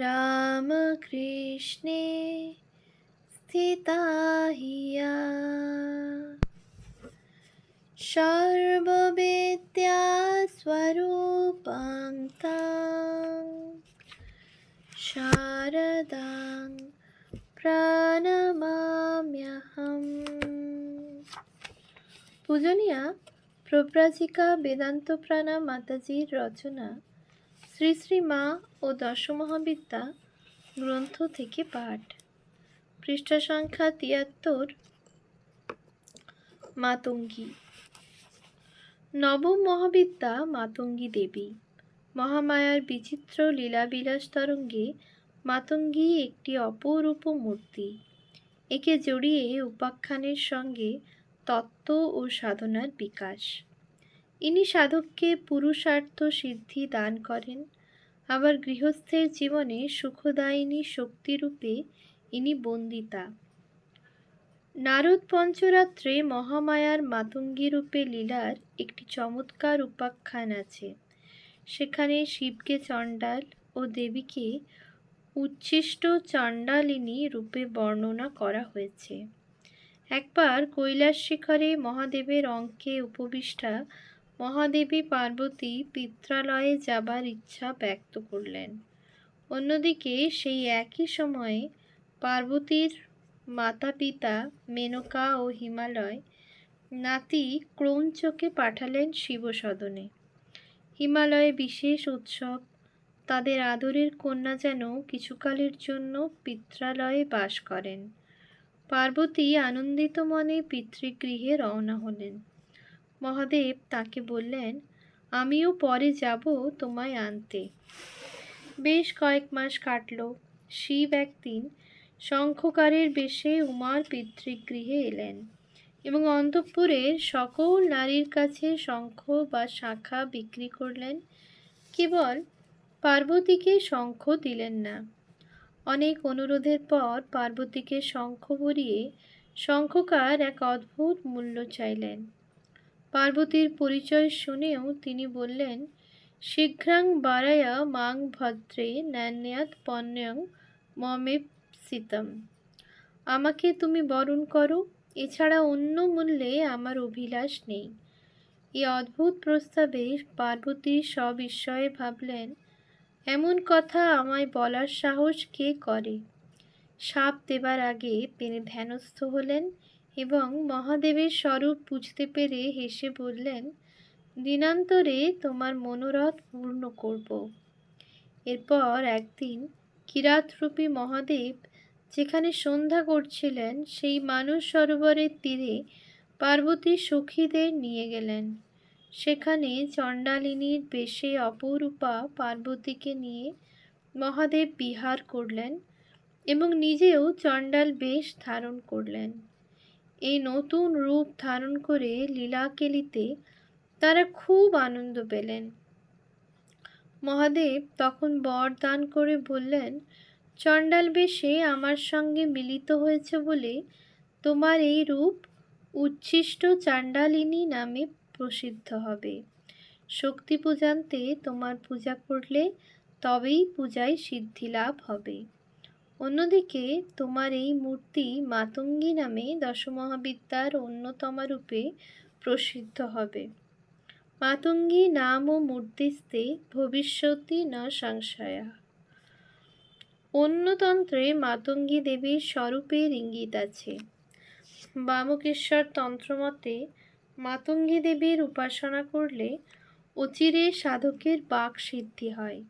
रामकृष्णे स्थिता हिया सर्वविद्यास्वरूपां तां शारदां প্রণমাম্যহম পূজনীয়া প্রব্রাজিকা বেদান্ত প্রাণা মাতাজির রচনা শ্রী শ্রী মা ও দশমহাবিদ্যা গ্রন্থ থেকে পাঠ। পৃষ্ঠা সংখ্যা তিয়াত্তর, মাতঙ্গী। নবম মহাবিদ্যা, মাতঙ্গী দেবী। মহামায়ার বিচিত্র লীলাবিলাস তরঙ্গে মাতঙ্গী একটি অপরূপ মূর্তি। একে জড়িয়ে উপাখ্যানের সঙ্গে তত্ত্ব ও সাধনার বিকাশ। ইনি সাধককে পুরুষার্থ সিদ্ধি দান করেন। আবার গৃহস্থের জীবনে সুখদায়িনী শক্তিরূপে ইনি বন্দিতা। নারদ পঞ্চরাত্রে মহামায়ার মাতঙ্গী রূপে লীলার একটি চমৎকার উপাখ্যান আছে। সেখানে শিবকে চণ্ডাল ও দেবীকে উচ্ছিষ্ট চণ্ডালিনী রূপে বর্ণনা করা হয়েছে। একবার কৈলাস শিখরে মহাদেবের অঙ্কে উপবিষ্টা মহাদেবী পার্বতী পিত্রালয়ে যাবার ইচ্ছা ব্যক্ত করলেন। অন্যদিকে সেই একই সময়ে পার্বতীর মাতা পিতা মেনকা ও হিমালয় নাতি ক্রৌঞ্চকে পাঠালেন শিবসদনে। হিমালয়ে বিশেষ উৎসব, তাদের আদরের কন্যা যেন কিছুকালের জন্য পিত্রালয়ে বাস করেন। পার্বতী আনন্দিত মনে পিতৃগৃহে রওনা হলেন। মহাদেব তাকে বললেন, আমিও পরে যাব তোমায় আনতে। বেশ কয়েক মাস কাটল। শিব একদিন শঙ্খকারের বেশে উমার পিতৃগৃহে এলেন এবং অন্তঃপুরের সকল নারীর কাছে শঙ্খ বা শাখা বিক্রি করলেন। কেবল পার্বতীকে শঙ্খ দিলেন না। অনেক অনুরোধের পর পার্বতীকে শঙ্খ ভরিয়ে শঙ্খকার এক অদ্ভুত মূল্য চাইলেন। পার্বতীর পরিচয় শুনেও তিনি বললেন, শীঘ্রাং বারায়া মাং ভদ্রে ন্যান্যাত পণ্যং মমেপসিতম। আমাকে তুমি বরণ করো, এছাড়া অন্য মূল্যে আমার অভিলাষ নেই। এই অদ্ভুত প্রস্তাবে পার্বতী সবিস্ময়ে ভাবলেন, এমন কথা আমায় বলার সাহস কে করে? সাপ দেবার আগে তিনি ধ্যানস্থ হলেন এবং মহাদেবের স্বরূপ বুঝতে পেরে হেসে বললেন, দিনান্তরে তোমার মনোরথ পূর্ণ করব। এরপর একদিন কিরাতরূপী মহাদেব যেখানে সন্ধ্যা করছিলেন, সেই মানুষ সরোবরের তীরে পার্বতী সখীদের নিয়ে গেলেন। সেখানে চণ্ডালিনীর বেশে অপরূপা পার্বতীকে নিয়ে মহাদেব বিহার করলেন এবং নিজেও চণ্ডাল বেশ ধারণ করলেন। এই নতুন রূপ ধারণ করে লীলা কেলিতে তারা খুব আনন্দ পেলেন। মহাদেব তখন বর দান করে বললেন চণ্ডাল বেশে আমার সঙ্গে মিলিত হয়েছে বলে তোমার এই রূপ উচ্ছিষ্ট চাণ্ডালিনী নামে প্রসিদ্ধ হবে। শক্তি পূজান্তে তোমার পূজা করলে তবেই পূজায় সিদ্ধি লাভ হবে। অন্যদিকে, তোমার এই মূর্তি মাতঙ্গী নামে দশমহাবিদ্যার অন্যতম রূপে প্রসিদ্ধ হবে। মাতঙ্গী নাম ও মূর্তিস্তে ভবিষ্যতি ন সংশয়া। অন্যতন্ত্রে মাতঙ্গী দেবীর স্বরূপের ইঙ্গিত আছে। বামকেশ্বর তন্ত্রমতে, মাতঙ্গী দেবীর উপাসনা করলে অচিরে সাধকের বাক সিদ্ধি হয়।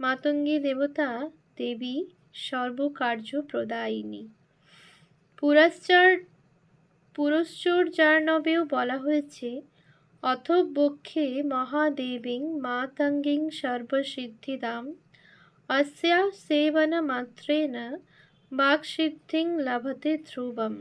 মাতঙ্গী দেবতা দেবী সর্বকার্য প্রদায়িনী পুরাশ্চার বলা হয়েছে অথবক্ষে মহাদেবীং মাতঙ্গিং সর্বসিদ্ধিদাম, অস্যা সেবনমাত্রেণ বাকসিদ্ধিং লাভতে ধ্রুবম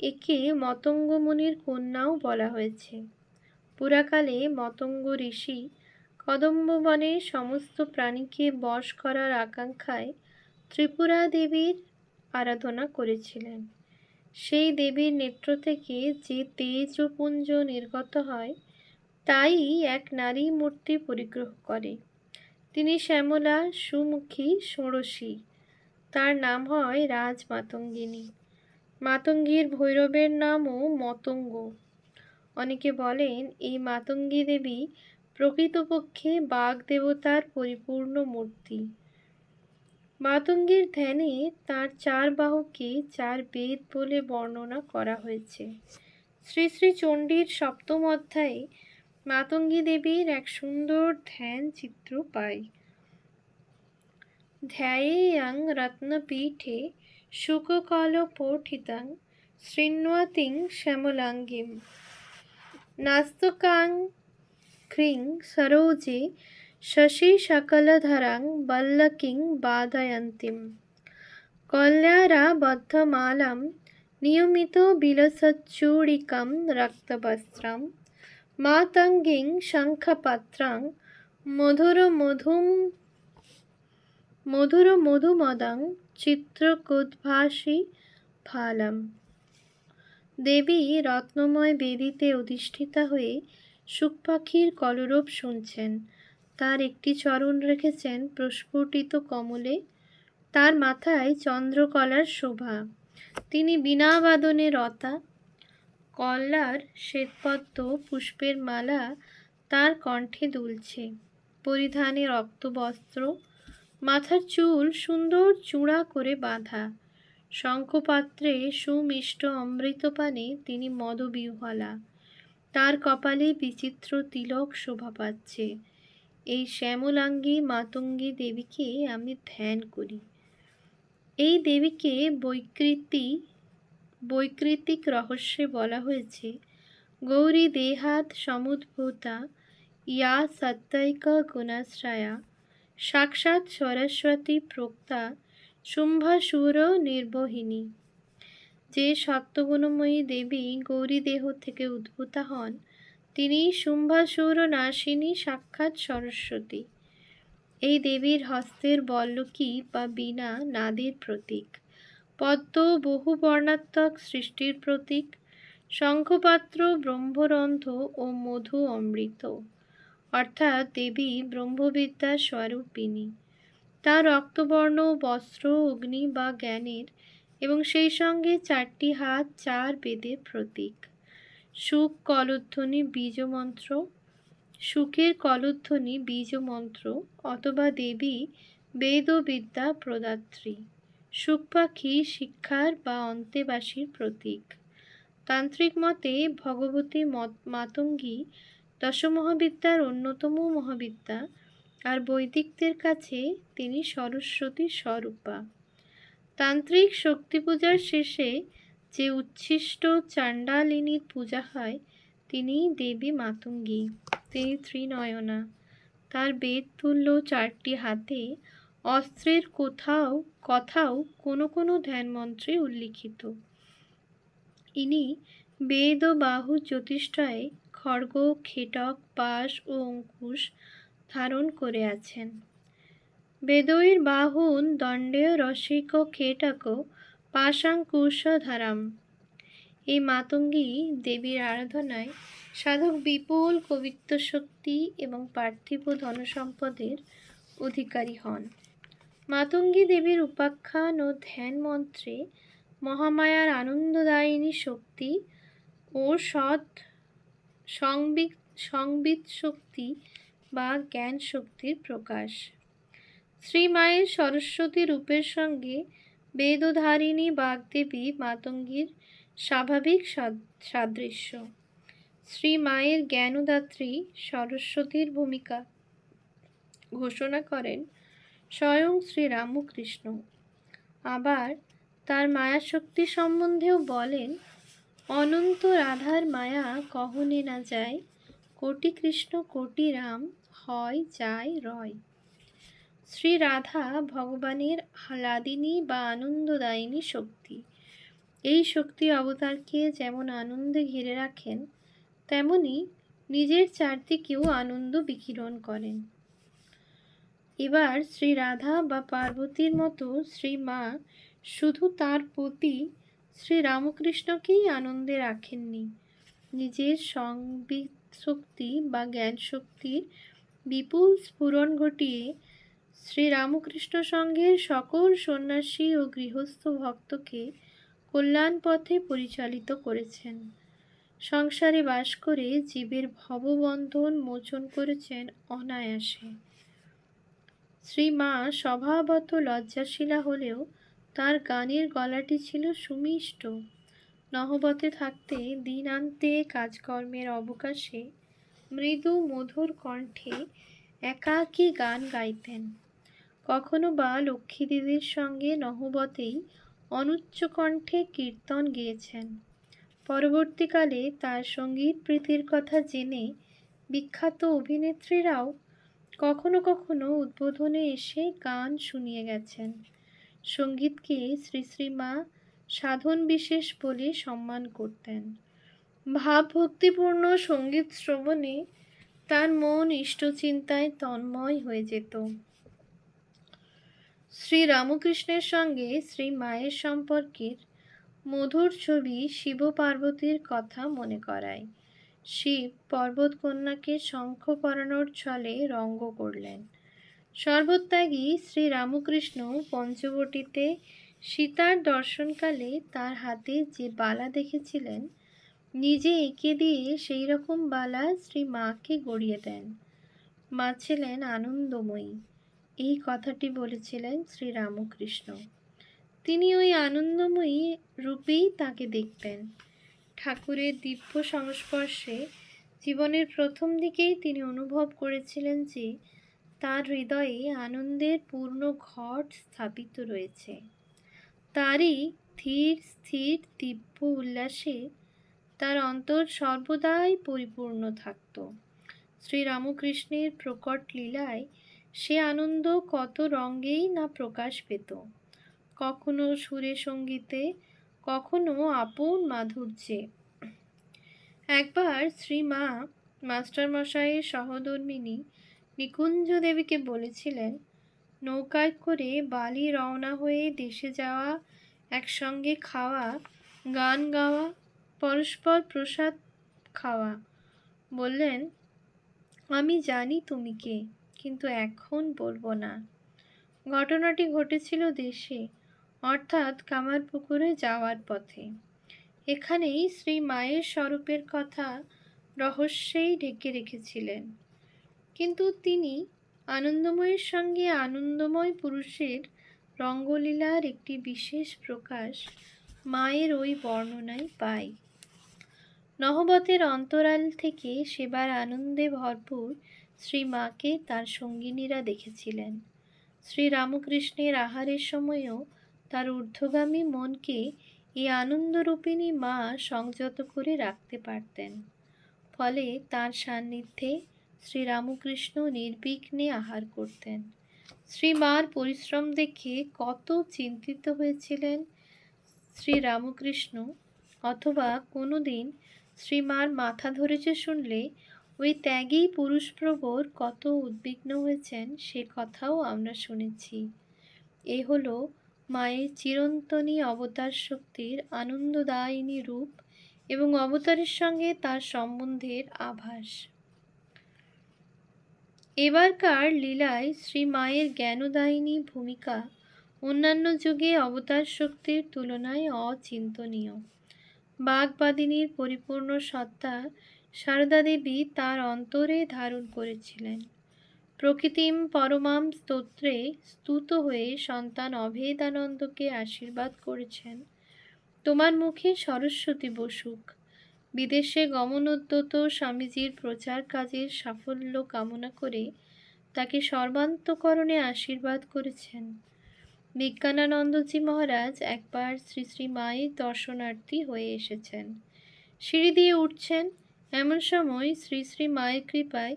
একে মতঙ্গমুনির কন্যাও বলা হয়েছে। পুরাকালে মতঙ্গ ঋষি কদম্ববনে সমস্ত প্রাণীকে বশ করার আকাঙ্ক্ষায় ত্রিপুরা দেবীর আরাধনা করেছিলেন। সেই দেবীর নেত্র থেকে যে তেজপুঞ্জ নির্গত হয়, তাই এক নারী মূর্তি পরিগ্রহ করে। তিনি শ্যামলা, সুমুখী, ষোড়শী। তার নাম হয় রাজ মাতঙ্গিনী মাতঙ্গীর ভৈরবের নামও মতঙ্গ। অনেকে বলেন, এই মাতঙ্গী দেবী প্রকৃতপক্ষে বাঘ দেবতার পরিপূর্ণ মূর্তি। মাতঙ্গীর ধ্যানে তার চার বাহুকে চার বেদ বলে বর্ণনা করা হয়েছে। শ্রী শ্রী চণ্ডীর সপ্তম অধ্যায়ে মাতঙ্গী দেবীর এক সুন্দর ধ্যান চিত্র পাই। ধ্যায়েয়াং রত্নপীঠে শুককল শুককলপঠিতাং শৃণ্বতিং শ্যামলাঙ্গিম। নাস্তকাং বল্লকিং বাদয়ন্তীম। কল্যারাবদ্ধমালাম নিয়মিত বিলসচ্চূড়িকাম রক্তবস্ত্রম। মাতঙ্গিং শঙ্খপাত্রাং মধুর মধুম মধুর মধুমদং চিত্রকোদ্ভাসী ফালম। দেবী রত্নময় বেদিতে অধিষ্ঠিতা হয়ে সুখ পাখির কলরব শুনছেন। তার একটি চরণ রেখেছেন প্রস্ফুটিত কমলে। তার মাথায় চন্দ্রকলার শোভা। তিনি বিনা বাদনে রতা। কল্লার শ্বেতপদ্ম পুষ্পের মালা তার কণ্ঠে দুলছে। পরিধানে রক্তবস্ত্র। মাথার চুল সুন্দর চূড়া করে বাঁধা। শঙ্খপাত্রে সুমিষ্ট অমৃতপানে তিনি মদবিহ্বলা তার কপালে বিচিত্র তিলক শোভা পাচ্ছে। এই শ্যামলাঙ্গী মাতঙ্গী দেবীকে আমি ধ্যান করি। এই দেবীকে বৈকৃতি, বৈকৃতিক রহস্যে বলা হয়েছে। গৌরী দেহাত সমুদ্ভূতা, ইয়া সত্যৈক গুণাশ্রয়া, সাক্ষাৎ সরস্বতী প্রোক্তা শুম্ভাসুর নির্বহিনী যে সপ্তগুণময়ী দেবী গৌরী দেহ থেকে উদ্ভূতা হন, তিনি শুম্ভাসুর নাশিনী সাক্ষাৎ সরস্বতী। এই দেবীর হস্তের বল্লকী বা বীণা নাদের প্রতীক। পদ্ম বহু বর্ণাত্মক সৃষ্টির প্রতীক। শঙ্খপাত্র, ব্রহ্মরন্ধ্র ও মধু অমৃত। অর্থাৎ দেবী ব্রহ্মবিদ্যার স্বরূপিণী। তার রক্তবর্ণ, বস্ত্র, অগ্নি বা জ্ঞানের এবং সেই সঙ্গে চারটি হাত, চার বেদের প্রতীক। সুখ কলধ্বনি বীজমন্ত্র, সুখের কলধ্বনি বীজমন্ত্র অথবা দেবী বেদ ও বিদ্যা প্রদাত্রী। সুখ পাখি শিক্ষার বা অন্তেবাসীর প্রতীক। তান্ত্রিক মতে ভগবতী মাতঙ্গী দশমহাবিদ্যার অন্যতম মহাবিদ্যা আর বৈদিকদের কাছে তিনি সরস্বতী স্বরূপা। তান্ত্রিক শক্তি পূজার শেষে যে উচ্ছিষ্ট চাণ্ডালিনীর পূজা হয় তিনি দেবী মাতঙ্গী, তিনি ত্রিনয়না। তার বেদ তুল্য চারটি হাতে অস্ত্রের কোথাও, কথাও কোনো কোনো ধ্যান মন্ত্রে উল্লিখিত। ইনি বেদ ও বাহু জ্যোতিষ্ঠায় খড়গ, খেটক পাশ ও অঙ্কুশ ধারণ করে আছেন। বেদৈর বাহুন দণ্ডেয় রসিক খেটক পাশাঙ্কুশ ধারাম এই মাতঙ্গী দেবীর আরাধনায় সাধক বিপুল কবিত্ব শক্তি এবং পার্থিব ধনসম্পদের অধিকারী হন। মাতঙ্গী দেবীর উপাখ্যান ও ধ্যান মন্ত্রে মহামায়ার আনন্দদায়িনী শক্তি ও সৎ সংবিত শক্তি বা জ্ঞান শক্তির প্রকাশ। শ্রীমায়ের সরস্বতী রূপের সঙ্গে বেদধারিণী বাগদেবী মাতঙ্গীর স্বাভাবিক সাদৃশ্য। শ্রী মায়ের জ্ঞানদাত্রী সরস্বতীর ভূমিকা ঘোষণা করেন স্বয়ং শ্রী রামকৃষ্ণ আবার তার মায়াশক্তি সম্বন্ধেও বলেন, অনন্ত রাধার মায়া কহনে না যায়, কোটি কৃষ্ণ, কোটি রাম, হয়, যায়, রয়। শ্রী রাধা ভগবানের আহ্লাদিনী বা আনন্দদায়িনী শক্তি। এই শক্তি অবতারকে যেমন আনন্দে ঘিরে রাখেন, তেমনি নিজের চারদিকেও আনন্দ বিকিরণ করেন। এবার শ্রী রাধা বা পার্বতীর মতো শ্রী মা শুধু তার প্রতি শ্রী রামকৃষ্ণকেই আনন্দে রাখেননি। নিজের সংবিত শক্তি বা জ্ঞান শক্তির বিপুল স্ফুরণ ঘটিয়ে শ্রীরামকৃষ্ণ সঙ্ঘের সকল সন্ন্যাসী ও গৃহস্থ ভক্তকে কল্যাণ পথে পরিচালিত করেছেন। সংসারে বাস করে জীবের ভববন্ধন মোচন করেছেন অনায়াসে। শ্রীমা স্বভাবত লজ্জাশীলা হলেও তার গানের গলাটি ছিল সুমিষ্ট। নহবতে থাকতে দিনান্তে কাজকর্মের অবকাশে মৃদু মধুর কণ্ঠে একাকী গান গাইতেন। কখনো বা লক্ষ্মী সঙ্গে নহবতেই অনুচ্চ কণ্ঠে কীর্তন গেয়েছেন। পরবর্তীকালে তার সংগীত প্রীতির কথা জেনে বিখ্যাত অভিনেত্রীরাও কখনো কখনো উদ্বোধনে এসে গান শুনিয়ে গেছেন। সঙ্গীতকে শ্রী শ্রীমা সাধন বিশেষ বলে সম্মান করতেন। ভাবভক্তিপূর্ণ সংগীত শ্রবণে তার মন ইষ্টচিন্তায় তন্ময় হয়ে যেত। শ্রী রামকৃষ্ণের সঙ্গে শ্রী মায়ের সম্পর্কের মধুর ছবি শিব পার্বতীর কথা মনে করায়। শিব পর্বতকন্যাকে শঙ্খ পরানোর ছলে রঙ্গ করলেন। সর্বত্যাগী শ্রী রামকৃষ্ণ পঞ্চবটিতে সীতার দর্শনকালে তার হাতে যে বালা দেখেছিলেন, নিজে এঁকে দিয়ে সেই রকম বালা শ্রী মাকে গড়িয়ে দেন। মা ছিলেন আনন্দময়ী। এই কথাটি বলেছিলেন শ্রী রামকৃষ্ণ তিনি ওই আনন্দময়ী রূপেই তাকে দেখতেন। ঠাকুরের দিব্য সংস্পর্শে জীবনের প্রথম দিকেই তিনি অনুভব করেছিলেন যে তার হৃদয়ে আনন্দের পূর্ণ ঘট স্থাপিত রয়েছে। তারই ধীর, স্থির, দিব্য উল্লাসে তার অন্তর সর্বদাই পরিপূর্ণ থাকত। শ্রীরামকৃষ্ণের প্রকট লীলায় সে আনন্দ কত রঙ্গেই না প্রকাশ পেত। কখনো সুরে সঙ্গীতে, কখনো আপন মাধুর্যে। একবার শ্রীমা, মাস্টারমশাইয়ের সহধর্মিনী নিকুঞ্জ দেবীকে বলেছিলেন, নৌকায় করে বালি রওনা হয়ে দেশে যাওয়া, একসঙ্গে খাওয়া, গান গাওয়া, পরস্পর প্রসাদ খাওয়া। বললেন, আমি জানি তুমি কে। কিন্তু এখন বলব না। ঘটনাটি ঘটেছিল দেশে, অর্থাৎ কামারপুকুরে যাওয়ার পথে। এখানেই শ্রী মায়ের স্বরূপের কথা রহস্যেই ঢেকে রেখেছিলেন। কিন্তু তিনি আনন্দময়ের সঙ্গে আনন্দময় পুরুষের রঙ্গলীলার একটি বিশেষ প্রকাশ মায়ের ওই বর্ণনায় পাই। নহবতের অন্তরাল থেকে সেবার আনন্দে ভরপুর শ্রী মাকে তার সঙ্গিনীরা দেখেছিলেন। শ্রী রামকৃষ্ণের আহারের সময়ও তার ঊর্ধ্বগামী মনকে এই আনন্দরূপিণী মা সংযত করে রাখতে পারতেন। ফলে তার সান্নিধ্যে শ্রীরামকৃষ্ণ নির্বিঘ্নে আহার করতেন। শ্রীমার পরিশ্রম দেখে কত চিন্তিত হয়েছিলেন শ্রীরামকৃষ্ণ অথবা কোনো দিন শ্রীমার মাথা ধরেছে শুনলে ওই ত্যাগী পুরুষপ্রবর কত উদ্বিগ্ন হয়েছেন সে কথাও আমরা শুনেছি। এ হলো মায়ের চিরন্তনী অবতার শক্তির আনন্দদায়িনী রূপ এবং অবতারের সঙ্গে তার সম্বন্ধের আভাস। এবারকার লীলায় শ্রী মায়ের জ্ঞানদায়িনী ভূমিকা অন্যান্য যুগে অবতার শক্তির তুলনায় অচিন্তনীয়। বাগবাদিনীর পরিপূর্ণ সত্তা সারদা দেবী তার অন্তরে ধারণ করেছিলেন। প্রকৃতিম পরমাম স্তোত্রে স্তুত হয়ে সন্তান অভেদানন্দকে আশীর্বাদ করেছেন। তোমার মুখে সরস্বতী বসুক। বিদেশে গমনোদ্যত স্বামীজির প্রচার কাজের সাফল্য কামনা করে তাকে সর্বান্তকরণে আশীর্বাদ করেছেন। বিজ্ঞানানন্দজি মহারাজ একবার শ্রী শ্রী মায়ের দর্শনার্থী হয়ে এসেছেন। সিঁড়ি দিয়ে উঠছেন এমন সময় শ্রী শ্রী মায়ের কৃপায়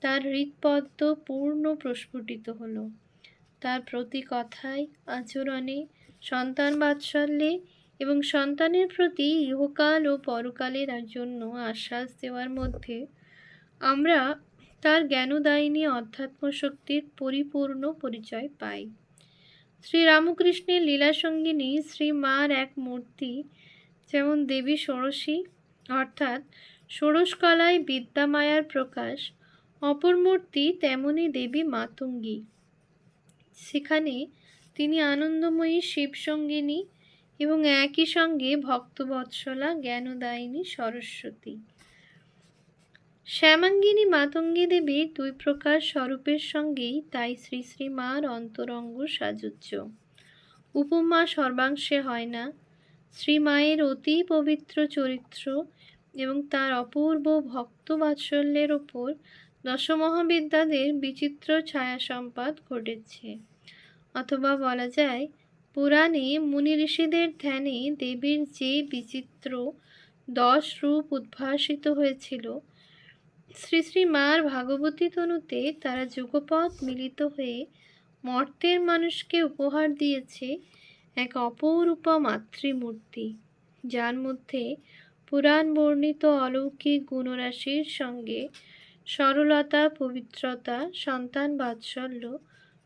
তার হৃৎপদ্ম পূর্ণ প্রস্ফুটিত হলো। তার প্রতি কথায়, আচরণে, সন্তান বাৎসল্যে এবং সন্তানের প্রতি ইহকাল ও পরকালের জন্য আশ্বাস দেওয়ার মধ্যে আমরা তার জ্ঞানদায়িনী অধ্যাত্ম শক্তির পরিপূর্ণ পরিচয় পাই। শ্রীরামকৃষ্ণের লীলাসঙ্গিনী শ্রী মার এক মূর্তি, যেমন দেবী ষোড়শী, অর্থাৎ ষোড়শ কলায় বিদ্যামায়ার প্রকাশ অপর মূর্তি তেমনই দেবী মাতঙ্গী। সেখানে তিনি আনন্দময়ী শিবসঙ্গিনী এবং একই সঙ্গে ভক্তবৎসলা জ্ঞানদায়িনী সরস্বতী। শ্যামাঙ্গিনী মাতঙ্গী দেবীর দুই প্রকার স্বরূপের সঙ্গেই তাই শ্রী শ্রী মার অন্তরঙ্গ সাজুজ্য উপমা সর্বাংশে হয় না। শ্রীমায়ের অতি পবিত্র চরিত্র এবং তার অপূর্ব ভক্ত বাৎসল্যের ওপর দশমহাবিদ্যাদের বিচিত্র ছায়া সম্পাদ ঘটেছে। অথবা বলা যায়, পুরাণে মুনি ঋষিদের ধ্যানে দেবীর যে বিচিত্র দশ রূপ উদ্ভাসিত হয়েছিল, শ্রী শ্রী মার ভাগবতী তনুতে তারা যুগপথ মিলিত হয়ে মর্তের মানুষকে উপহার দিয়েছে এক অপরূপা মাতৃমূর্তি, যার মধ্যে পুরাণ বর্ণিত অলৌকিক গুণরাশির সঙ্গে সরলতা, পবিত্রতা, সন্তান বাৎসল্য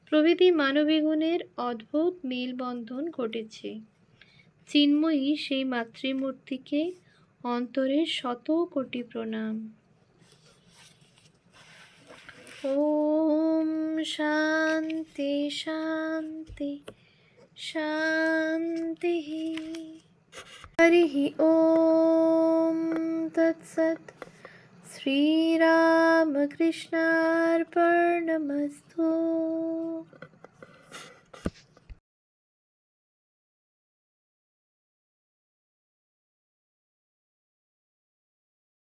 প্রভৃতি মানবী গুণের অদ্ভুত মেলবন্ধন ঘটেছে। চিন্ময়ী সেই মাতৃমূর্তিকে অন্তরে শত কোটি প্রণাম। ওম শান্তি শান্তি শান্তি। হরিः ॐ तत्सत् श्रीरामकृष्णार्पणमस्तु।